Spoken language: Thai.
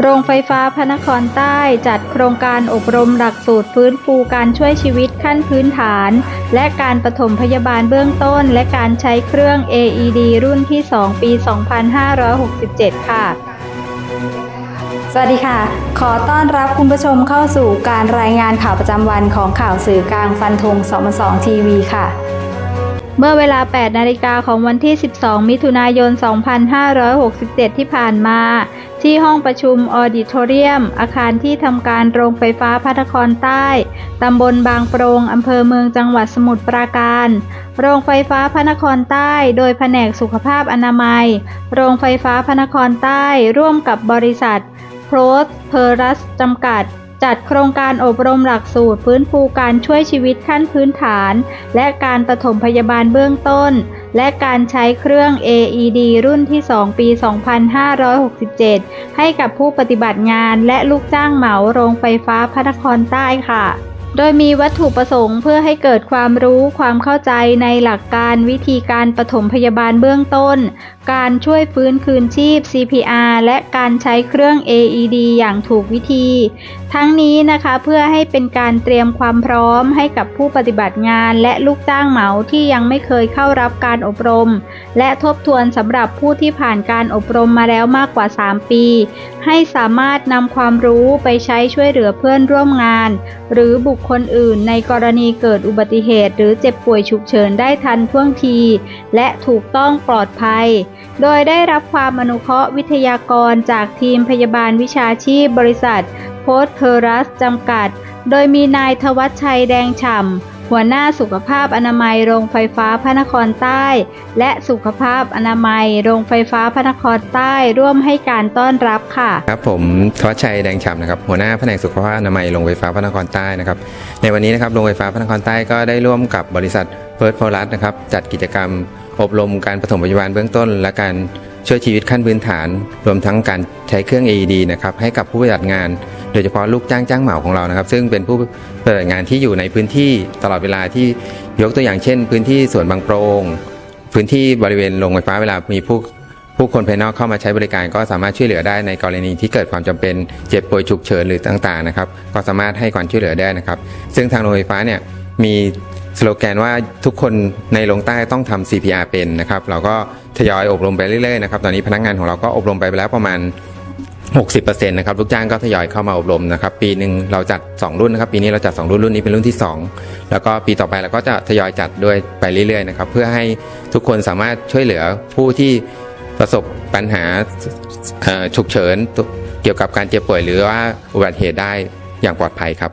โรงไฟฟ้าพระนครใต้จัดโครงการอบรมหลักสูตรฟื้นฟูการช่วยชีวิตขั้นพื้นฐาน และการปฐมพยาบาลเบื้องต้น และการใช้เครื่อง AED รุ่นที่ 2 ปี 2567 ค่ะ สวัสดีค่ะ ขอต้อนรับคุณผู้ชมเข้าสู่การรายงานข่าวประจำวันของข่าวสื่อกลางฟันธงสมสองทีวีค่ะเมื่อเวลา 8 นาฬิกาของวันที่ 12 มิถุนายน 2567 ที่ผ่านมา ที่ห้องประชุมออดิทอเรียม อาคารที่ทำการโรงไฟฟ้าพระนครใต้ ตำบลบางโปรง อำเภอเมืองจังหวัดสมุทรปราการ โรงไฟฟ้าพระนครใต้ โดยแผนกสุขภาพอนามัย โรงไฟฟ้าพระนครใต้ ร่วมกับบริษัทโพรสเพอรัสจำกัดจัดโครงการอบรมหลักสูตร ฟื้นฟูการช่วยชีวิตขั้นพื้นฐาน และการปฐมพยาบาลเบื้องต้น และการใช้เครื่อง AED รุ่นที่ 2 ปี 2567 ให้กับผู้ปฏิบัติงานและลูกจ้างเหมาโรงไฟฟ้าพระนครใต้ค่ะ โดยมีวัตถุประสงค์เพื่อให้เกิดความรู้ความเข้าใจในหลักการวิธีการปฐมพยาบาลเบื้องต้น การช่วยฟื้นคืนชีพ CPR และการใช้เครื่อง AED อย่างถูกวิธี ทั้งนี้นะคะเพื่อให้เป็นการเตรียมความพร้อมให้กับผู้ปฏิบัติงาน และลูกจ้างเหมาที่ยังไม่เคยเข้ารับการอบรม และทบทวนสำหรับผู้ที่ผ่านการอบรมมาแล้วมากกว่า 3 ปี ให้สามารถนำความรู้ไปใช้ช่วยเหลือเพื่อนร่วมงาน หรือบุคคลอื่นในกรณีเกิดอุบัติเหตุ หรือเจ็บป่วยฉุกเฉินได้ทันท่วงที และถูกต้องปลอดภัยโดยได้รับความอนุเคราะห์วิทยากรจากทีมพยาบาลวิชาชีพบริษัท โพสเพอรัสจำกัด โดยมีนายทวัชชัยแดงฉ่ำ หัวหน้าสุขภาพอนามัยโรงไฟฟ้าพระนครใต้ และสุขภาพอนามัยโรงไฟฟ้าพระนครใต้ร่วมให้การต้อนรับค่ะ ครับผมทวัชชัยแดงฉ่ำนะครับหัวหน้าแผนกสุขภาพอนามัยโรงไฟฟ้าพระนครใต้นะครับในวันนี้นะครับโรงไฟฟ้าพระนครใต้ก็ได้ร่วมกับบริษัทเฟิร์สโพลัสนะครับจัดกิจกรรม อบรมการปฐมพยาบาลเบื้องต้น และการช่วยชีวิตขั้นพื้นฐาน รวมทั้งการใช้เครื่อง AED นะครับให้กับผู้ปฏิบัติงาน โดยเฉพาะลูกจ้างจ้างเหมาของเรานะครับ ซึ่งเป็นผู้ปฏิบัติงานที่อยู่ในพื้นที่ตลอดเวลาที่ยกตัวอย่างเช่น พื้นที่สวนบางโปรงพื้นที่บริเวณโรงไฟฟ้าเวลามีผู้ผู้คนภายนอกเข้ามาใช้บริการก็สามารถช่วยเหลือได้ในกรณีที่เกิดความจำเป็นเจ็บป่วยฉุกเฉินหรือต่างๆนะครับ ก็สามารถให้ความช่วยเหลือได้นะครับ ซึ่งทางโรงไฟฟ้าเนี่ยมี สโลแกนว่าทุกคนในโรงใต้ต้องทำ CPR เป็นนะครับ เราก็ทยอยอบรมไปเรื่อยๆนะครับ ตอนนี้พนักงานของเราก็อบรมไปแล้วประมาณ 60%นะครับลูกจ้างก็ทยอยเข้ามาอบรมนะครับ ปีหนึ่งเราจัด 2 รุ่นนะครับ ปีนี้เราจัด 2 รุ่นรุ่นนี้เป็นรุ่นที่ 2 แล้วก็ปีต่อไปเราก็จะทยอยจัดด้วยไปเรื่อยๆนะครับ เพื่อให้ทุกคนสามารถช่วยเหลือผู้ที่ประสบปัญหาฉุกเฉินเกี่ยวกับการเจ็บป่วยหรือว่าอุบัติเหตุได้อย่างปลอดภัยครับ